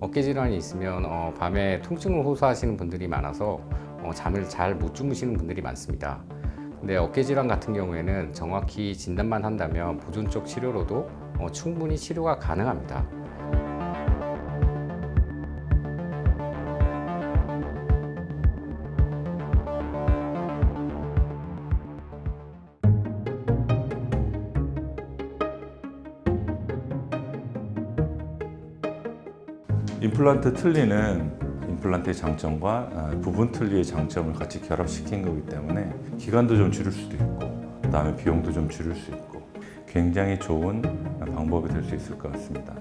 어깨 질환이 있으면 어, 밤에 통증을 호소하시는 분들이 많아서 어, 잠을 잘 못 주무시는 분들이 많습니다. 근데 어깨 질환 같은 경우에는 정확히 진단만 한다면 보존적 치료로도 어, 충분히 치료가 가능합니다. 임플란트 틀니는 임플란트의 장점과 아, 부분 틀니의 장점을 같이 결합시킨 거기 때문에 기간도 좀 줄일 수도 있고 그다음에 비용도 좀 줄일 수 있고 굉장히 좋은 방법이 될 수 있을 것 같습니다.